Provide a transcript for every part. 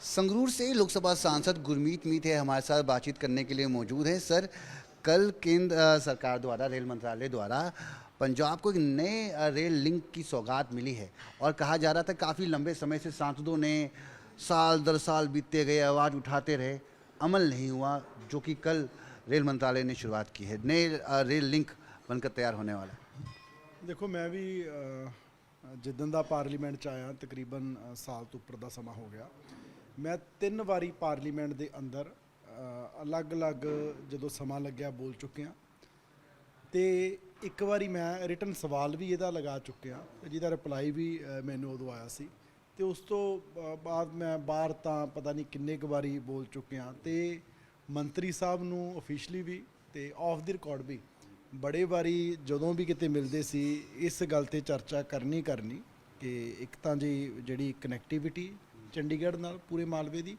संगरूर से लोकसभा सांसद गुरमीत मीत है हमारे साथ बातचीत करने के लिए मौजूद हैं सर कल केंद्र अ, सरकार द्वारा रेल मंत्रालय द्वारा पंजाब को एक नए अ, रेल लिंक की सौगात मिली है और कहा जा रहा था काफ़ी लंबे समय से सांसदों ने साल दर साल बीतते गए आवाज़ उठाते रहे अमल नहीं हुआ जो कि कल रेल मंत्रालय ने शुरुआत की है नए अ, रेल लिंक बनकर तैयार होने वाला है ਦੇਖੋ ਮੈਂ ਵੀ ਅ, ਜਿੱਦਣ ਦਾ ਪਾਰਲੀਮੈਂਟ ਚ ਆਇਆ ਤਕਰੀਬਨ ਅ, ਸਾਲ ਤੋਂ ਉੱਪਰ ਦਾ ਸਮਾਂ ਹੋ ਗਿਆ ਮੈਂ ਤਿੰਨ ਵਾਰੀ ਪਾਰਲੀਮੈਂਟ ਦੇ ਅੰਦਰ ਅਲੱਗ-ਅਲੱਗ ਜਦੋਂ ਸਮਾਂ ਲੱਗਿਆ ਬੋਲ ਚੁੱਕਿਆ ਤੇ ਇੱਕ ਵਾਰੀ ਮੈਂ ਰਿਟਨ ਸਵਾਲ ਵੀ ਇਹਦਾ ਲਗਾ ਚੁੱਕਿਆ, ਜਿਹਦਾ ਰਿਪਲਾਈ ਵੀ ਮੈਨੂੰ ਉਦੋਂ ਆਇਆ ਸੀ। ਤੇ ਉਸ ਤੋਂ ਬਾਅਦ ਮੈਂ ਬਾਹਰ ਤਾਂ ਪਤਾ ਨਹੀਂ ਕਿੰਨੇ ਕੁ ਵਾਰੀ ਬੋਲ ਚੁੱਕਿਆ ਤੇ ਮੰਤਰੀ ਸਾਹਿਬ ਨੂੰ ਅਫੀਸ਼ੀਅਲੀ ਵੀ ਤੇ ਆਫ ਦੀ ਰਿਕਾਰਡ ਵੀ ਬੜੇ ਵਾਰੀ ਜਦੋਂ ਵੀ ਕਿਤੇ ਮਿਲਦੇ ਸੀ, ਇਸ ਗੱਲ ਤੇ ਚਰਚਾ ਕਰਨੀ ਕਰਨੀ ਕਿ ਇੱਕ ਤਾਂ ਜੀ ਜਿਹੜੀ ਕਨੈਕਟੀਵਿਟੀ ਚੰਡੀਗੜ੍ਹ ਨਾਲ ਪੂਰੇ ਮਾਲਵੇ ਦੀ।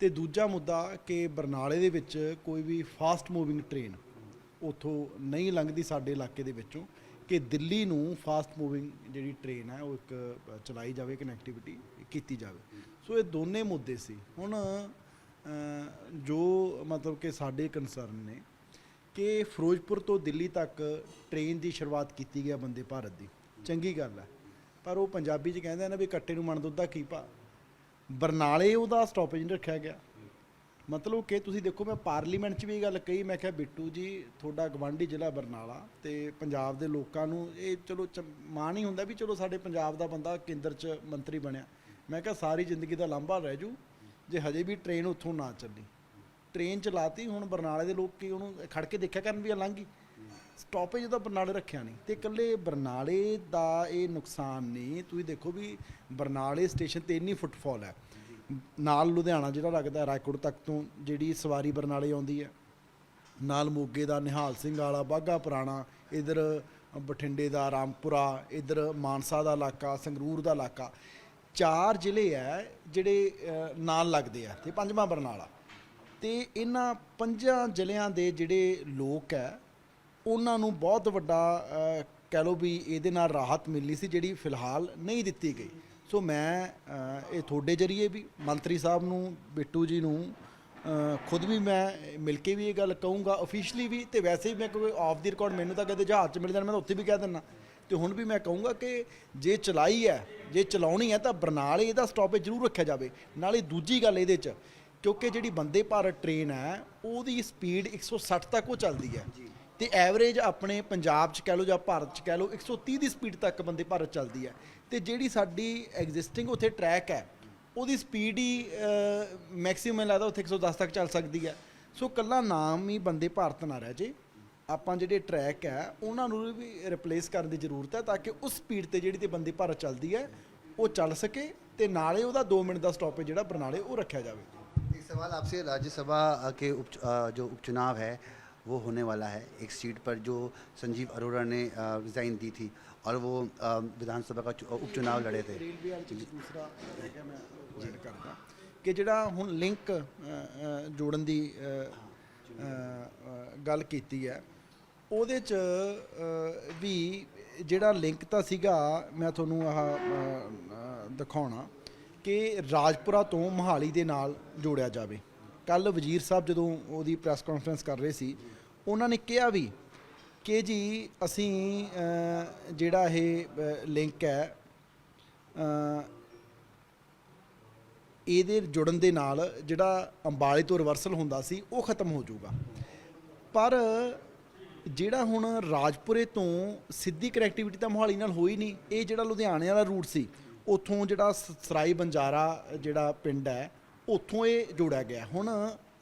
ਤੇ ਦੂਜਾ ਮੁੱਦਾ ਕਿ ਬਰਨਾਲੇ ਦੇ ਵਿੱਚ ਕੋਈ ਵੀ ਫਾਸਟ ਮੂਵਿੰਗ ਟ੍ਰੇਨ ਉਥੋਂ ਨਹੀਂ ਲੰਘਦੀ ਸਾਡੇ ਇਲਾਕੇ ਦੇ ਵਿੱਚੋਂ, ਕਿ ਦਿੱਲੀ ਨੂੰ ਫਾਸਟ ਮੂਵਿੰਗ ਜਿਹੜੀ ਟ੍ਰੇਨ ਹੈ ਉਹ ਇੱਕ ਚਲਾਈ ਜਾਵੇ ਕਨੈਕਟੀਵਿਟੀ ਕੀਤੀ ਜਾਵੇ। ਸੋ ਇਹ ਦੋਨੇ ਮੁੱਦੇ ਸੀ। ਹੁਣ ਜੋ ਮਤਲਬ ਕਿ ਸਾਡੇ ਕੰਸਰਨ ਨੇ ਕਿ ਫਿਰੋਜ਼ਪੁਰ ਤੋਂ ਦਿੱਲੀ ਤੱਕ ਟ੍ਰੇਨ ਦੀ ਸ਼ੁਰੂਆਤ ਕੀਤੀ ਗਿਆ ਬੰਦੇ ਭਾਰਤ ਦੀ। ਚੰਗੀ ਗੱਲ ਹੈ। ਪਰ ਉਹ ਪੰਜਾਬੀ 'ਚ ਕਹਿੰਦੇ ਆ ਨਾ ਵੀ ਕੱਟੇ ਨੂੰ ਮਣ ਦੁੱਧ ਦਾ ਕੀ ਭਾ ਬਰਨਾਲੇ ਉਹਦਾ ਸਟਾਪੇਜ ਨਹੀਂ ਰੱਖਿਆ ਗਿਆ। ਮਤਲਬ ਕਿ ਤੁਸੀਂ ਦੇਖੋ, ਮੈਂ ਪਾਰਲੀਮੈਂਟ 'ਚ ਵੀ ਇਹ ਗੱਲ ਕਹੀ, ਮੈਂ ਕਿਹਾ ਬਿੱਟੂ ਜੀ, ਤੁਹਾਡਾ ਗਵਾਂਢੀ ਜ਼ਿਲ੍ਹਾ ਬਰਨਾਲਾ ਤੇ ਪੰਜਾਬ ਦੇ ਲੋਕਾਂ ਨੂੰ ਇਹ ਚਲੋ ਚ- ਮਾਣ ਹੀ ਹੁੰਦਾ ਵੀ ਚਲੋ ਸਾਡੇ ਪੰਜਾਬ ਦਾ ਬੰਦਾ ਕੇਂਦਰ 'ਚ ਮੰਤਰੀ ਬਣਿਆ। ਮੈਂ ਕਿਹਾ ਸਾਰੀ ਜ਼ਿੰਦਗੀ ਦਾ ਲਾਂਭਾ ਰਹਿ ਜੂ, ਜੇ ਹਜੇ ਵੀ ਟ੍ਰੇਨ ਉੱਥੋਂ ਨਾ ਚੱਲੀ। ਟ੍ਰੇਨ ਚਲਾਤੀ, ਹੁਣ ਬਰਨਾਲੇ ਦੇ ਲੋਕ ਕੀ ਉਹਨੂੰ ਖੜ ਕੇ ਦੇਖਿਆ ਕਰਨ ਵੀ ਇਹ ਲੰਘ ਗਈ ਸਟਾਪੇਜ ਤਾਂ ਬਰਨਾਲੇ ਰੱਖਿਆ ਨਹੀਂ। ਤੇ ਇਕੱਲੇ ਬਰਨਾਲੇ ਦਾ ਇਹ ਨੁਕਸਾਨ ਨਹੀਂ। ਤੁਸੀਂ ਦੇਖੋ ਵੀ ਬਰਨਾਲੇ ਸਟੇਸ਼ਨ ਤੇ ਇੰਨੀ ਫੁੱਟਫਾਲ ਹੈ। ਨਾਲ ਲੁਧਿਆਣਾ ਜਿਹੜਾ ਲੱਗਦਾ ਹੈ, ਰਾਏਕੋਟ ਤੱਕ ਤੋਂ ਜਿਹੜੀ ਸਵਾਰੀ ਬਰਨਾਲੇ ਆਉਂਦੀ ਹੈ। ਨਾਲ ਮੋਗੇ ਦਾ, ਨਿਹਾਲ ਸਿੰਘ ਵਾਲਾ ਬਾਗਾ ਪੁਰਾਣਾ, ਇਧਰ ਬਠਿੰਡੇ ਦਾ, ਰਾਮਪੁਰਾ, ਇਧਰ ਮਾਨਸਾ ਦਾ ਇਲਾਕਾ, ਸੰਗਰੂਰ ਦਾ ਇਲਾਕਾ। ਚਾਰ ਜ਼ਿਲ੍ਹੇ ਹੈ ਜਿਹੜੇ ਨਾਲ ਲੱਗਦੇ ਆ। ਤੇ ਪੰਜਵਾਂ ਬਰਨਾਲਾ। ਤੇ ਇਹਨਾਂ ਪੰਜਾਂ ਜ਼ਿਲ੍ਹਿਆਂ ਦੇ ਜਿਹੜੇ ਲੋਕ ਹੈ ਉਹਨਾਂ ਨੂੰ ਬਹੁਤ ਵੱਡਾ ਕਹਿ ਲਓ ਵੀ ਇਹਦੇ ਨਾਲ ਰਾਹਤ ਮਿਲਣੀ ਸੀ ਜਿਹੜੀ ਫਿਲਹਾਲ ਨਹੀਂ ਦਿੱਤੀ ਗਈ। ਸੋ ਮੈਂ ਇਹ ਤੁਹਾਡੇ ਜਰੀਏ ਵੀ, ਮੰਤਰੀ ਸਾਹਿਬ ਨੂੰ, ਬਿੱਟੂ ਜੀ ਨੂੰ ਖੁਦ ਵੀ ਮੈਂ ਮਿਲ ਕੇ ਵੀ ਇਹ ਗੱਲ ਕਹੂੰਗਾ ਅਫੀਸ਼ੀਅਲੀ ਵੀ ਤੇ ਵੈਸੇ ਵੀ ਮੈਂ ਕੋਈ ਆਫ ਦੀ ਰਿਕਾਰਡ ਮੈਨੂੰ ਤਾਂ ਕਦੇ ਜਹਾਜ਼ 'ਚ ਮਿਲ ਜਾਣ ਮੈਂ ਤਾਂ ਉੱਥੇ ਵੀ ਕਹਿ ਦਿੰਦਾ। ਤੇ ਹੁਣ ਵੀ ਮੈਂ ਕਹੂੰਗਾ ਕਿ ਜੇ ਚਲਾਈ ਹੈ, ਜੇ ਚਲਾਉਣੀ ਹੈ ਤਾਂ ਬਰਨਾਲੇ ਇਹਦਾ ਸਟਾਪੇਜ ਜ਼ਰੂਰ ਰੱਖਿਆ ਜਾਵੇ। ਨਾਲੇ ਦੂਜੀ ਗੱਲ ਇਹਦੇ 'ਚ, ਕਿਉਂਕਿ ਜਿਹੜੀ ਬੰਦੇ ਭਾਰਤ ਟ੍ਰੇਨ ਹੈ, ਉਹਦੀ ਸਪੀਡ 160 ਤੱਕ ਉਹ ਚੱਲਦੀ ਹੈ। ਤੇ ਐਵਰੇਜ ਆਪਣੇ ਪੰਜਾਬ 'ਚ ਕਹਿ ਲਓ ਜਾਂ ਭਾਰਤ 'ਚ ਕਹਿ ਲਓ 130 ਦੀ ਸਪੀਡ ਤੱਕ ਬੰਦੇ ਭਾਰਤ ਚੱਲਦੀ ਹੈ ਤੇ ਜਿਹੜੀ ਸਾਡੀ ਐਗਜ਼ਿਸਟਿੰਗ ਉੱਥੇ ਟਰੈਕ ਹੈ ਉਹਦੀ ਸਪੀਡ ਹੀ ਮੈਕਸਿਮਮ ਲੱਗਦਾ ਉੱਥੇ 110 ਤੱਕ ਚੱਲ ਸਕਦੀ ਹੈ ਸੋ ਕੱਲਾ ਨਾਮ ਹੀ ਬੰਦੇ ਭਾਰਤ ਨਾ ਰਹਿ ਜੇ ਆਪਾਂ ਜਿਹੜੇ ਟਰੈਕ ਹੈ ਉਹਨਾਂ ਨੂੰ ਵੀ ਰਿਪਲੇਸ ਕਰਨ ਦੀ ਜ਼ਰੂਰਤ ਹੈ ਤਾਂ ਕਿ ਉਸ ਸਪੀਡ ਤੇ ਜਿਹੜੀ ਤੇ ਬੰਦੇ ਭਾਰਤ ਚੱਲਦੀ ਹੈ ਉਹ ਚੱਲ ਸਕੇ ਤੇ ਨਾਲੇ ਉਹਦਾ 2 ਮਿੰਟ ਦਾ ਸਟਾਪੇਜ ਜਿਹੜਾ ਬਰਨਾਲੇ ਉਹ ਰੱਖਿਆ ਜਾਵੇ एक सवाल आपसे राज्यसभा के उप अ, जो उपचुनाव है वो होने वाला है एक सीट पर जो संजीव अरोड़ा ने रिज़ाइन दी थी और वो अ, विधानसभा का चु- उपचुनाव लड़े थे ਰੇਲਵੇ ਵਾਲੇ ਚ ਦੂਸਰਾ ਹੈਗਾ ਮੈਂ ਐਡ ਕਰਦਾ ਕਿ ਜਿਹੜਾ ਹੁਣ ਲਿੰਕ ਜੋੜਨ ਦੀ ਅ, ਅ, ਅ, ਗੱਲ ਕੀਤੀ ਹੈ ਉਹਦੇ ਚ ਅ, ਵੀ ਜਿਹੜਾ ਲਿੰਕ ਤਾਂ ਸੀਗਾ ਮੈਂ ਤੁਹਾਨੂੰ ਆਹ ਅ, ਅ, ਦਿਖਾਉਣਾ ਕਿ ਰਾਜਪੁਰਾ ਤੋਂ ਮਹਾਲੀ ਦੇ ਨਾਲ ਜੋੜਿਆ ਜਾਵੇ ਕੱਲ ਵਜ਼ੀਰ ਸਾਹਿਬ ਜਦੋਂ ਉਹਦੀ ਪ੍ਰੈਸ ਕਾਨਫਰੰਸ ਕਰ ਰਹੇ ਸੀ ਉਹਨਾਂ ਨੇ ਕਿਹਾ ਵੀ ਕਿ ਜੀ ਅਸੀਂ ਜਿਹੜਾ ਇਹ ਲਿੰਕ ਹੈ ਇਹਦੇ ਜੁੜਨ ਦੇ ਨਾਲ ਜਿਹੜਾ ਅੰਬਾਲੇ ਤੋਂ ਰਿਵਰਸਲ ਹੁੰਦਾ ਸੀ ਉਹ ਖਤਮ ਹੋ ਜਾਊਗਾ। ਪਰ ਜਿਹੜਾ ਹੁਣ ਰਾਜਪੁਰੇ ਤੋਂ ਸਿੱਧੀ ਕਨੈਕਟੀਵਿਟੀ ਤਾਂ ਮੋਹਾਲੀ ਨਾਲ ਹੋਈ ਨਹੀਂ ਇਹ ਜਿਹੜਾ ਲੁਧਿਆਣੇ ਵਾਲਾ ਰੂਟ ਸੀ ਉੱਥੋਂ ਜਿਹੜਾ ਸ- ਸਰਾਈ ਬੰਜਾਰਾ ਜਿਹੜਾ ਪਿੰਡ ਹੈ ਉੱਥੋਂ ਇਹ ਜੋੜਿਆ ਗਿਆ। ਹੁਣ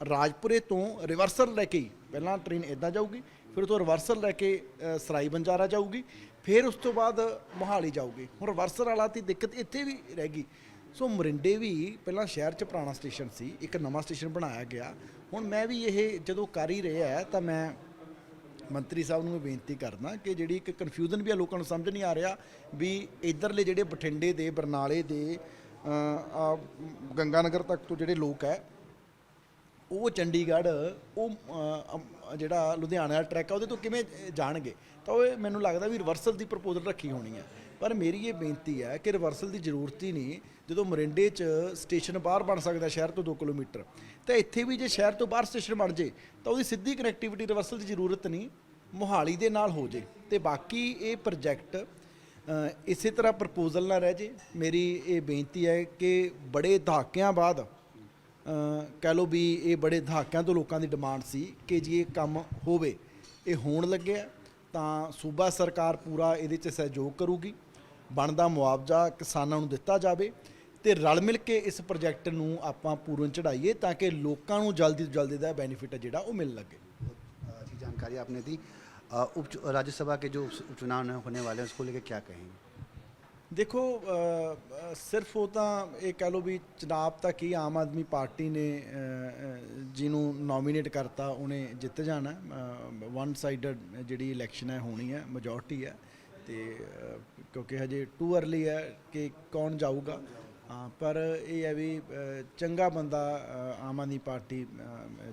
ਰਾਜਪੁਰੇ ਤੋਂ ਰਿਵਰਸਲ ਲੈ ਕੇ ਹੀ, ਪਹਿਲਾਂ ਟ੍ਰੇਨ ਇੱਦਾਂ ਜਾਊਗੀ ਫਿਰ ਉਹ ਰਿਵਰਸਲ ਲੈ ਕੇ ਅ, ਸਰਾਈ ਬੰਜਾਰਾ ਜਾਊਗੀ ਫਿਰ ਉਸ ਤੋਂ ਬਾਅਦ ਮੋਹਾਲੀ ਜਾਊਗੀ। ਹੁਣ ਰਿਵਰਸਲ ਵਾਲਾ ਦੀ ਦਿੱਕਤ ਇੱਥੇ ਵੀ ਰਹਿ ਗਈ। ਸੋ ਮਰਿੰਡੇ ਵੀ ਪਹਿਲਾਂ ਸ਼ਹਿਰ 'ਚ ਪੁਰਾਣਾ ਸਟੇਸ਼ਨ ਸੀ ਇੱਕ ਨਵਾਂ ਸਟੇਸ਼ਨ ਬਣਾਇਆ ਗਿਆ। ਹੁਣ ਮੈਂ ਵੀ ਇਹ ਜਦੋਂ ਕਰ ਹੀ ਰਿਹਾ ਤਾਂ ਮੈਂ ਮੰਤਰੀ ਸਾਹਿਬ ਨੂੰ ਮੈਂ ਬੇਨਤੀ ਕਰਦਾ ਕਿ ਜਿਹੜੀ ਇੱਕ ਕਨਫਿਊਜ਼ਨ ਵੀ ਆ ਲੋਕਾਂ ਨੂੰ ਸਮਝ ਨਹੀਂ ਆ ਰਿਹਾ ਵੀ ਇਧਰਲੇ ਜਿਹੜੇ ਬਠਿੰਡੇ ਦੇ ਬਰਨਾਲੇ ਦੇ ਅ, ਆ, ਗੰਗਾਨਗਰ ਤੱਕ ਤੋਂ ਜਿਹੜੇ ਲੋਕ ਹੈ ਉਹ ਚੰਡੀਗੜ੍ਹ, ਉਹ ਜਿਹੜਾ ਲੁਧਿਆਣਾ ਵਾਲਾ ਟਰੈਕ ਆ, ਉਹਦੇ ਤੋਂ ਕਿਵੇਂ ਜਾਣਗੇ? ਤਾਂ ਉਹ ਮੈਨੂੰ ਲੱਗਦਾ ਵੀ ਰਿਵਰਸਲ ਦੀ ਪ੍ਰਪੋਜ਼ਲ ਰੱਖੀ ਹੋਣੀ ਹੈ ਪਰ ਮੇਰੀ ਇਹ ਬੇਨਤੀ ਹੈ ਕਿ ਰਿਵਰਸਲ ਦੀ ਜ਼ਰੂਰਤ ਹੀ ਨਹੀਂ ਜਦੋਂ ਮਰਿੰਡੇ 'ਚ ਸਟੇਸ਼ਨ ਬਾਹਰ ਬਣ ਸਕਦਾ ਸ਼ਹਿਰ ਤੋਂ 2 ਕਿਲੋਮੀਟਰ। ਤਾਂ ਇੱਥੇ ਵੀ ਜੇ ਸ਼ਹਿਰ ਤੋਂ ਬਾਹਰ ਸਟੇਸ਼ਨ ਬਣ ਜੇ, ਤਾਂ ਉਹਦੀ ਸਿੱਧੀ ਕਨੈਕਟੀਵਿਟੀ ਰਿਵਰਸਲ ਦੀ ਜ਼ਰੂਰਤ ਨਹੀਂ, ਮੋਹਾਲੀ ਦੇ ਨਾਲ ਹੋ ਜੇ। ਤੇ ਬਾਕੀ ਇਹ ਪ੍ਰੋਜੈਕਟ ਇਸੇ ਤਰ੍ਹਾਂ ਪ੍ਰਪੋਜ਼ਲ ਨਾ ਰਹਿ ਜੇ। ਮੇਰੀ ਇਹ ਬੇਨਤੀ ਹੈ ਕਿ ਬੜੇ ਦਹਾਕਿਆਂ ਬਾਅਦ ਕਹਿ ਲਓ ਵੀ ਇਹ ਬੜੇ ਦਹਾਕਿਆਂ ਤੋਂ ਲੋਕਾਂ ਦੀ ਡਿਮਾਂਡ ਸੀ ਕਿ ਜੀ ਇਹ ਕੰਮ ਹੋਵੇ ਇਹ ਹੋਣ ਲੱਗਿਆ ਤਾਂ ਸੂਬਾ ਸਰਕਾਰ ਪੂਰਾ ਇਹਦੇ 'ਚ ਸਹਿਯੋਗ ਕਰੂਗੀ ਬਣਦਾ ਮੁਆਵਜ਼ਾ ਕਿਸਾਨਾਂ ਨੂੰ ਦਿੱਤਾ ਜਾਵੇ ਤੇ ਰਲ ਮਿਲ ਕੇ ਇਸ ਪ੍ਰੋਜੈਕਟ ਨੂੰ ਆਪਾਂ ਪੂਰਨ ਚੜਾਈਏ ਤਾਂ ਕਿ ਲੋਕਾਂ ਨੂੰ ਜਲਦੀ ਤੋਂ ਜਲਦੀ ਦਾ ਬੈਨੀਫਿਟ ਹੈ ਜਿਹੜਾ ਉਹ ਮਿਲ ਲੱਗੇ अच्छी जानकारी आपने दी अ, उप राज्यसभा के जो उप- उपचुनाव होने वाले हैं उसको लेकर क्या कहेंगे ਦੇਖੋ ਸਿਰਫ ਉਹ ਤਾਂ ਇਹ ਕਹਿ ਲਓ ਵੀ ਚਨਾਬ ਤਾਂ ਕੀ ਆਮ ਆਦਮੀ ਪਾਰਟੀ ਨੇ ਜਿਹਨੂੰ ਨੋਮੀਨੇਟ ਕਰਤਾ, ਉਹਨੇ ਜਿੱਤ ਜਾਣਾ। ਵਨ ਸਾਈਡਡ ਜਿਹੜੀ ਇਲੈਕਸ਼ਨ ਹੈ, ਹੋਣੀ ਹੈ ਮੈਜੋਰਟੀ ਹੈ। ਤੇ ਕਿਉਂਕਿ ਹਜੇ ਟੂ ਅਰਲੀ ਹੈ ਕਿ ਕੌਣ ਜਾਊਗਾ। ਪਰ ਇਹ ਹੈ ਵੀ ਚੰਗਾ ਬੰਦਾ ਆਮ ਆਦਮੀ ਪਾਰਟੀ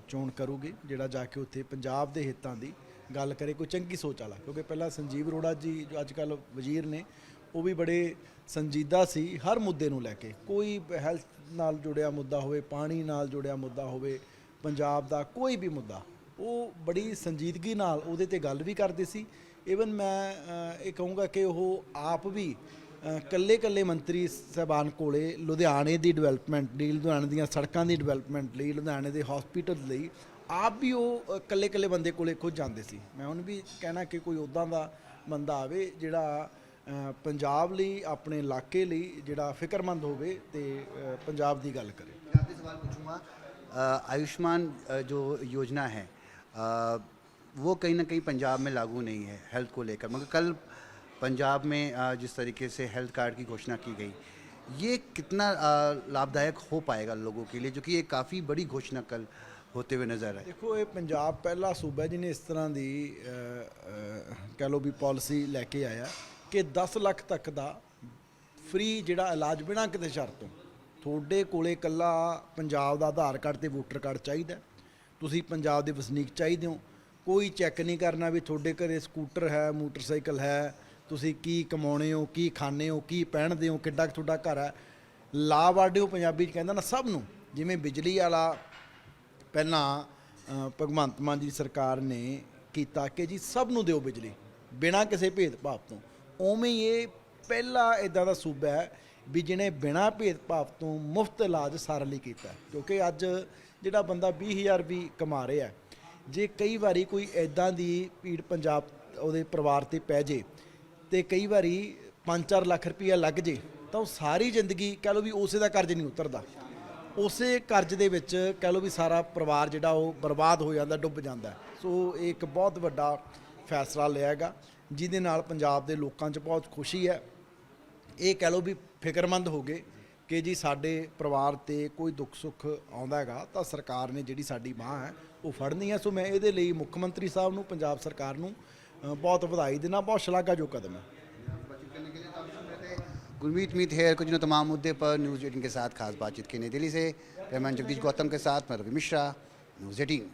ਚੋਣ ਕਰੂਗੀ, ਜਿਹੜਾ ਜਾ ਕੇ ਉੱਥੇ ਪੰਜਾਬ ਦੇ ਹਿੱਤਾਂ ਦੀ ਗੱਲ ਕਰੇ, ਕੋਈ ਚੰਗੀ ਸੋਚ ਵਾਲਾ। ਕਿਉਂਕਿ ਪਹਿਲਾਂ ਸੰਜੀਵ ਅਰੋੜਾ ਜੀ, ਜੋ ਅੱਜ ਕੱਲ ਵਜ਼ੀਰ ਨੇ ਉਹ ਵੀ ਬੜੇ ਸੰਜੀਦਾ ਸੀ, ਹਰ ਮੁੱਦੇ ਨੂੰ ਲੈ ਕੇ। ਕੋਈ ਹੈਲਥ ਨਾਲ ਜੁੜਿਆ ਮੁੱਦਾ ਹੋਵੇ, ਪਾਣੀ ਨਾਲ ਜੁੜਿਆ ਮੁੱਦਾ ਹੋਵੇ, ਪੰਜਾਬ ਦਾ ਕੋਈ ਵੀ ਮੁੱਦਾ, ਉਹ ਬੜੀ ਸੰਜੀਦਗੀ ਨਾਲ ਉਹਦੇ ਤੇ ਗੱਲ ਵੀ ਕਰਦੇ ਸੀ। ਇਵਨ ਮੈਂ ਇਹ ਕਹੂੰਗਾ ਕਿ ਉਹ ਆਪ ਵੀ ਕੱਲੇ ਕੱਲੇ ਮੰਤਰੀ ਸਾਹਿਬਾਨ ਕੋਲੇ ਲੁਧਿਆਣੇ ਦੀ ਡਿਵੈਲਪਮੈਂਟ ਲਈ, ਲੁਧਿਆਣੇ ਦੀਆਂ ਸੜਕਾਂ ਦੀ ਡਿਵੈਲਪਮੈਂਟ ਲਈ, ਲੁਧਿਆਣੇ ਦੇ ਹਸਪੀਟਲ ਲਈ, ਆਪ ਵੀ ਉਹ ਕੱਲੇ ਕੱਲੇ ਬੰਦੇ ਕੋਲੇ ਖੁਦ ਜਾਂਦੇ ਸੀ। ਮੈਂ ਹੁਣ ਵੀ ਕਹਿਣਾ ਕਿ ਕੋਈ ਉਦਾਂ ਦਾ ਬੰਦਾ ਆਵੇ ਜਿਹੜਾ ਪੰਜਾਬ ਲਈ ਆਪਣੇ ਇਲਾਕੇ ਲਈ ਜਿਹੜਾ ਫਿਕਰਮੰਦ ਹੋਵੇ ਤੇ ਅ, ਪੰਜਾਬ ਦੀ ਗੱਲ ਕਰੇ मैं आपसे सवाल पूछूंगा अ, आयुष्मान अ, जो योजना है अ, वो कहीं ना कहीं पंजाब में लागू नहीं है हेल्थ को लेकर मगर कल पंजाब में अ, जिस तरीके से हेल्थ कार्ड की घोषणा की गई ये कितना अ, लाभदायक हो पाएगा लोगों के लिए जो कि ये काफ़ी बड़ी घोषणा कल होते हुए नजर आए ਦੇਖੋ ਇਹ ਪੰਜਾਬ ਪਹਿਲਾ ਸੂਬਾ ਹੈ ਜਿਹਨੇ ਇਸ ਤਰ੍ਹਾਂ ਦੀ ਅ, ਅ, ਕਹਿ ਲਓ ਵੀ ਪਾਲਿਸੀ ਲੈ ਕੇ ਆਇਆ ਕਿ 10 ਲੱਖ ਤੱਕ ਦਾ ਫ੍ਰੀ ਜਿਹੜਾ ਇਲਾਜ ਬਿਨਾਂ ਕਿਤੇ ਸ਼ਰਤ ਤੋਂ। ਤੁਹਾਡੇ ਕੋਲੇ ਇਕੱਲਾ ਪੰਜਾਬ ਦਾ ਆਧਾਰ ਕਾਰਡ ਤੇ ਵੋਟਰ ਕਾਰਡ ਚਾਹੀਦਾ ਤੁਸੀਂ ਪੰਜਾਬ ਦੇ ਵਸਨੀਕ ਚਾਹੀਦੇ ਹੋ। ਕੋਈ ਚੈੱਕ ਨਹੀਂ ਕਰਨਾ ਵੀ ਤੁਹਾਡੇ ਘਰੇ ਸਕੂਟਰ ਹੈ, ਮੋਟਰਸਾਈਕਲ ਹੈ। ਤੁਸੀਂ ਕੀ ਕਮਾਉਣੇ ਹੋ, ਕੀ ਖਾਣੇ ਹੋ, ਕੀ ਪਹਿਨਦੇ ਹੋ, ਕਿੱਡਾ ਕੁ ਤੁਹਾਡਾ ਘਰ ਹੈ। ਲਾ ਵਾਡਿਓ ਪੰਜਾਬੀ ਚ ਕਹਿੰਦਾ ਨਾ ਸਭ ਨੂੰ, ਜਿਵੇਂ ਬਿਜਲੀ ਵਾਲਾ ਪਹਿਲਾਂ ਭਗਵੰਤ ਮਾਨ ਜੀ ਦੀ ਸਰਕਾਰ ਨੇ ਕੀਤਾ ਕਿ ਜੀ ਸਭ ਨੂੰ ਦਿਓ ਬਿਜਲੀ, ਬਿਨਾਂ ਕਿਸੇ ਭੇਦਭਾਵ ਤੋਂ। ਉਵੇਂ ਹੀ ਇਹ ਪਹਿਲਾ ਇਦਾਂ ਦਾ ਸੂਬਾ ਹੈ ਵੀ ਜਿਹਨੇ ਬਿਨਾਂ ਭੇਦਭਾਵ ਤੋਂ ਮੁਫਤ ਇਲਾਜ ਸਾਰਿਆਂ ਲਈ ਕੀਤਾ ਕਿਉਂਕਿ ਅੱਜ ਜਿਹੜਾ ਬੰਦਾ 20000 ਵੀ ਕਮਾ ਰਿਹਾ ਜੇ ਕਈ ਵਾਰੀ ਕੋਈ ਐਦਾਂ ਦੀ ਭੀੜ ਪੰਜਾਬ ਉਹਦੇ ਪਰਿਵਾਰ ਤੇ ਪੈ ਜੇ ਤੇ ਕਈ ਵਾਰੀ 5-4 ਲੱਖ ਰੁਪਈਆ ਲੱਗ ਜੇ, ਤਾਂ ਉਹ ਸਾਰੀ ਜ਼ਿੰਦਗੀ ਕਹ ਲਓ ਵੀ ਉਸੇ ਦਾ ਕਰਜ਼ ਨਹੀਂ ਉਤਰਦਾ। ਉਸੇ ਕਰਜ਼ ਦੇ ਵਿੱਚ ਕਹ ਲਓ ਵੀ ਸਾਰਾ ਪਰਿਵਾਰ ਜਿਹੜਾ ਉਹ ਬਰਬਾਦ ਹੋ ਜਾਂਦਾ, ਡੁੱਬ ਜਾਂਦਾ ਸੋ ਇਹ ਇੱਕ ਬਹੁਤ ਵੱਡਾ ਫੈਸਲਾ ਲਿਆ ਹੈਗਾ। ਜਿਹਦੇ ਨਾਲ ਪੰਜਾਬ ਦੇ ਲੋਕਾਂ 'ਚ ਬਹੁਤ ਖੁਸ਼ੀ ਹੈ ਇਹ ਕਹਿ ਲਓ ਵੀ ਫਿਕਰਮੰਦ ਹੋ ਗਏ ਕਿ ਜੀ ਸਾਡੇ ਪਰਿਵਾਰ ਤੇ ਕੋਈ ਦੁੱਖ ਸੁੱਖ ਆਉਂਦਾ ਹੈਗਾ ਤਾਂ ਸਰਕਾਰ ਨੇ ਜਿਹੜੀ ਸਾਡੀ ਬਾਹ ਹੈ ਉਹ ਫੜਨੀ ਹੈ ਸੋ ਮੈਂ ਇਹਦੇ ਲਈ ਮੁੱਖ ਮੰਤਰੀ ਸਾਹਿਬ ਨੂੰ ਪੰਜਾਬ ਸਰਕਾਰ ਨੂੰ ਅ, ਬਹੁਤ ਵਧਾਈ ਦੇਣਾ ਬਹੁਤ ਸ਼ਲਾਘਾਯੋਗ ਕਦਮ ਹੈ गुरमीत मीत हेयर कुछ न तमाम मुद्दे पर न्यूज़ एटीन के साथ खास बातचीत की नई दिल्ली से कैमरामैन जगदीश गौतम के साथ मैं रवि मिश्रा न्यूज़ एटीन